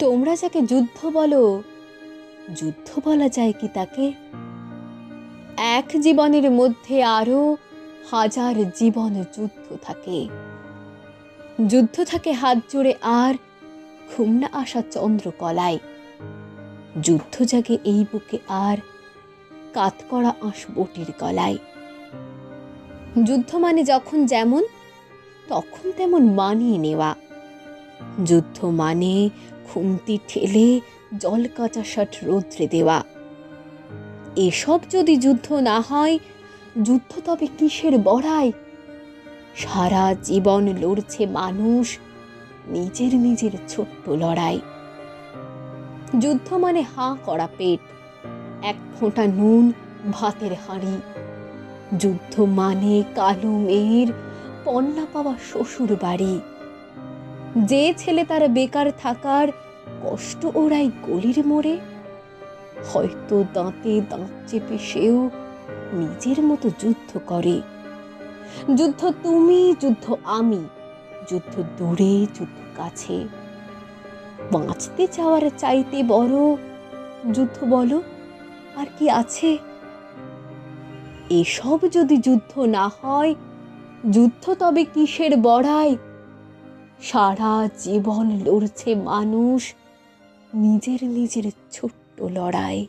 তোমরা যাকে যুদ্ধ বলো, যুদ্ধ বলা যায় কি তাকে? এক জীবনের মধ্যে আরও হাজার জীবন যুদ্ধ থাকে। যুদ্ধ থাকে হাত জোড়ে আর ঘুম না আসা চন্দ্রকলায় যুদ্ধ জাগে এই বুকে আর কাত করা আঁশ বটির গলায়। যুদ্ধ মানে যখন যেমন, তখন তেমন মানিয়ে নেওয়া। যুদ্ধ মানে খুন্তি ঠেলে জল কাঁচা শার্ট রৌদ্রে দেওয়া। এসব যদি যুদ্ধ না হয়, যুদ্ধ তবে কিসের বড়াই? সারা জীবন লড়ছে মানুষ নিজের নিজের ছোট্ট লড়াই। যুদ্ধ মানে হাঁ করা পেট, এক ফোঁটা নুন, ভাতের হাঁড়ি। যুদ্ধ মানে কালো মেয়ের পণ্যা পাওয়া শ্বশুর বাড়ি যে ছেলে তার বেকার থাকার কষ্ট ওড়াই গলির মোড়ে। হয়তো দাঁতে দাঁত চেপে সেও নিজের মতো যুদ্ধ করে। যুদ্ধ তুমি, যুদ্ধ আমি, যুদ্ধ দূরে, যুদ্ধ কাছে। বাঁচতে চাওয়ার চাইতে বড় যুদ্ধ বলো, আর কি আছে? এসব যদি যুদ্ধ না হয়, যুদ্ধ তবে কিসের বড়াই? সারা জীবন লড়ছে মানুষ নিজের নিজের ছোট্ট লড়াই।